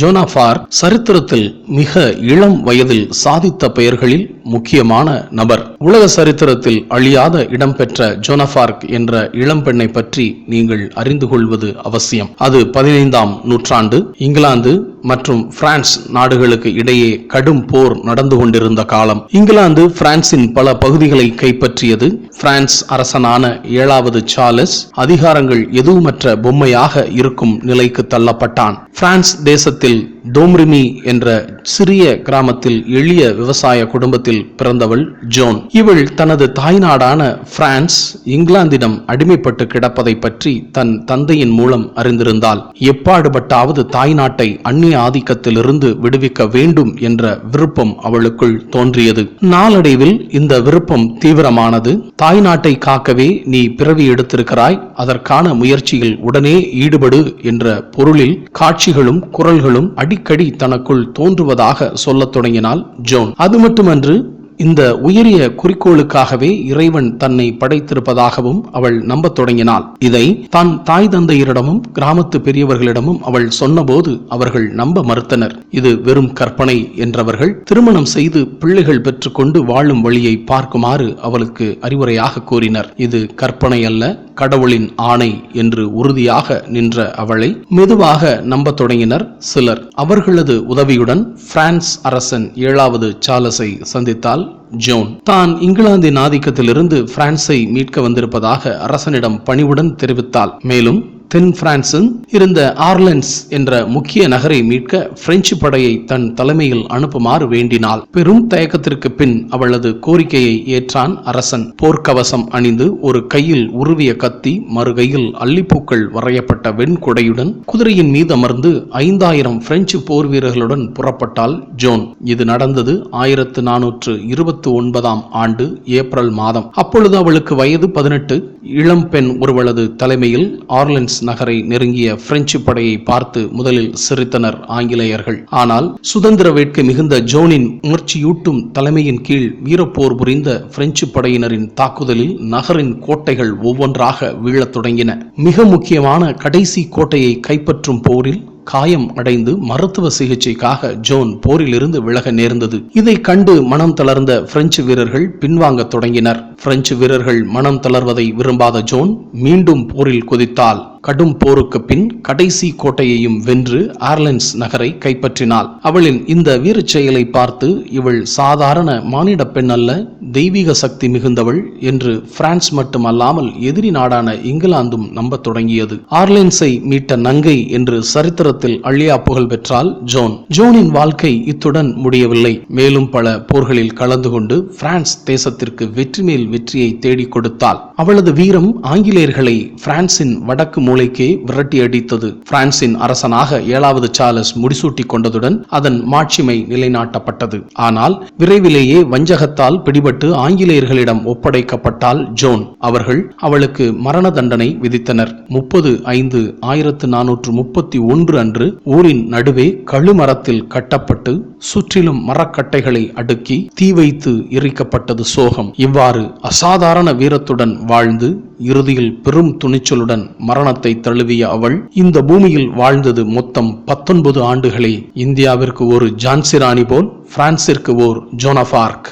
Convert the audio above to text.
ஜோனாஃபார் சரித்திரத்தில் மிக இளம் வயதில் சாதித்த பெயர்களில் முக்கியமான நபர். உலக சரித்திரத்தில் அழியாத இடம்பெற்ற ஜோனாஃபார்க் என்ற இளம்பெண்ணை பற்றி நீங்கள் அறிந்து கொள்வது அவசியம். அது பதினைந்தாம் நூற்றாண்டு இங்கிலாந்து மற்றும் பிரான்ஸ் நாடுகளுக்கு இடையே கடும் போர் நடந்து கொண்டிருந்த காலம் இங்கிலாந்து பிரான்சின் பல பகுதிகளை கைப்பற்றியது. பிரான்ஸ் அரசனான ஏழாவது சார்லஸ் அதிகாரங்கள் எதுவுமற்ற பொம்மையாக இருக்கும் நிலைக்கு தள்ளப்பட்டான். பிரான்ஸ் தேசத்தில் டோம்ரிமி என்ற சிறிய கிராமத்தில் எளிய விவசாய குடும்பத்தில் பிறந்தவள் ஜோன். இவள் தனது தாய்நாடான பிரான்ஸ் இங்கிலாந்திடம் அடிமைப்பட்டு கிடப்பதை பற்றி தன் தந்தையின் மூலம் அறிந்திருந்தால் எப்பாடுபட்டாவது தாய்நாட்டை அந்நிய ஆதிக்கத்திலிருந்து விடுவிக்க வேண்டும் என்ற விருப்பம் அவளுக்குள் தோன்றியது. நாளடைவில் இந்த விருப்பம் தீவிரமானது. தாய்நாட்டை காக்கவே நீ பிறவி எடுத்திருக்கிறாய் அதற்கான முயற்சியில் உடனே ஈடுபடு என்ற பொருளில் காட்சிகளும் குரல்களும் அடி அடிக்கடி தனக்குள் தோன்றுவதாக சொல்லத் தொடங்கினாள் ஜோன். அது மட்டுமன்று இந்த உயரிய குறிக்கோளுக்காகவே இறைவன் தன்னை படைத்திருப்பதாகவும் அவள் நம்பத் தொடங்கினாள். இதை தான் தாய் தந்தையரிடமும் கிராமத்து பெரியவர்களிடமும் அவள் சொன்னபோது அவர்கள் நம்ப மறுத்தனர். இது வெறும் கற்பனை என்றவர்கள் திருமணம் செய்து பிள்ளைகள் பெற்றுக்கொண்டு வாழும் வழியை பார்க்குமாறு அவளுக்கு அறிவுரையாக கூறினர். இது கற்பனை அல்ல கடவுளின் ஆணை என்று உறுதியாக நின்ற அவளை மெதுவாக நம்பத் தொடங்கினர் சிலர். அவர்களது உதவியுடன் பிரான்ஸ் அரசன் ஏழாவது சார்லஸை சந்தித்தால் ஜோன். தான் இங்கிலாந்தின் ஆதிக்கத்திலிருந்து பிரான்ஸை மீட்க வந்திருப்பதாக அரசனிடம் பணிவுடன் தெரிவித்தாள். மேலும் தென் பிரான்சில் இருந்த ஆர்லன்ஸ் என்ற முக்கிய நகரை மீட்க பிரெஞ்சு படையை தன் தலைமையில் அனுப்புமாறு வேண்டினாள். பெரும் தயக்கத்திற்கு பின் அவளது கோரிக்கையை ஏற்றான் அரசன். போர்க்கவசம் அணிந்து ஒரு கையில் உருவிய கத்தி மறுகையில் அல்லிப்பூக்கள் வரையப்பட்ட வெண்குடையுடன் குதிரையின் மீது அமர்ந்து ஐந்தாயிரம் பிரெஞ்சு போர் வீரர்களுடன் புறப்பட்டாள் ஜோன். இது நடந்தது ஆயிரத்து நானூற்று இருபத்தி ஒன்பதாம் ஆண்டு ஏப்ரல் மாதம். அப்பொழுது அவளுக்கு வயது பதினெட்டு இளம்பெண் ஒருவளது தலைமையில் ஆர்லன்ஸ் நகரை நெருங்கிய பிரெஞ்சு படையை பார்த்து முதலில் சிரித்தனர் ஆங்கிலேயர்கள். ஆனால் சுதந்திர வேட்கை மிகுந்த ஜோனின் உணர்ச்சியூட்டும் தலைமையின் கீழ் வீரப்போர் புரிந்த பிரெஞ்சு படையினரின் தாக்குதலில் நகரின் கோட்டைகள் ஒவ்வொன்றாக வீழத் தொடங்கின. மிக முக்கியமான கடைசி கோட்டையை கைப்பற்றும் போரில் காயம் அடைந்து மருத்துவ சிகிச்சைக்காக ஜோன் போரிலிருந்து விலக நேர்ந்தது. இதை கண்டு மனம் தளர்ந்த பிரெஞ்சு வீரர்கள் பின்வாங்க தொடங்கினர். பிரெஞ்சு வீரர்கள் மனம் தளர்வதை விரும்பாத ஜோன் மீண்டும் போரில் குதித்தால் கடும் போருக்கு பின் கடைசி கோட்டையையும் வென்று ஆர்லன்ஸ் நகரை கைப்பற்றினாள். அவளின் இந்த வீரச் செயலை பார்த்து இவள் சாதாரண மானிட பெண் அல்ல தெய்வீக சக்தி மிகுந்தவள் என்று பிரான்ஸ் மட்டுமல்லாமல் எதிரி நாடான இங்கிலாந்தும் நம்பத் தொடங்கியது. ஆர்லன்ஸை மீட்ட நங்கை என்று சரித்திரத்தில் அழியா புகழ் பெற்றால் ஜோன். ஜோனின் வாழ்க்கை இத்துடன் முடியவில்லை. மேலும் பல போர்களில் கலந்து கொண்டு பிரான்ஸ் தேசத்திற்கு வெற்றி மேல் வெற்றியை தேடிக் கொடுத்தாள். அவளது வீரம் ஆங்கிலேயர்களை பிரான்சின் வடக்கு மூளைக்கே விரட்டி அடித்தது. பிரான்சின் அரசனாக ஏழாவது சார்லஸ் முடிசூட்டிக் கொண்டதுடன் அதன் மாட்சிமை நிலைநாட்டப்பட்டது. ஆனால் விரைவிலேயே வஞ்சகத்தால் பிடிபட்டு ஆங்கிலேயர்களிடம் ஒப்படைக்கப்பட்டால் ஜோன். அவர்கள் அவளுக்கு மரண தண்டனை விதித்தனர். முப்பது ஐந்து ஆயிரத்து நானூற்று முப்பத்தி ஒன்று அன்று ஊரின் நடுவே கழுமரத்தில் கட்டப்பட்டு சுற்றிலும் மரக்கட்டைகளை அடுக்கி தீ வைத்து எரிக்கப்பட்டது சோகம். இவ்வாறு அசாதாரண வீரத்துடன் வாழ்ந்து இறுதியில் பெரும் துணிச்சலுடன் மரணத்தை தழுவிய அவள் இந்த பூமியில் வாழ்ந்தது மொத்தம் பத்தொன்பது ஆண்டுகளே. இந்தியாவிற்கு ஒரு ஜான்சி ராணி போல் பிரான்சிற்கு ஓர் ஜோனபார்க்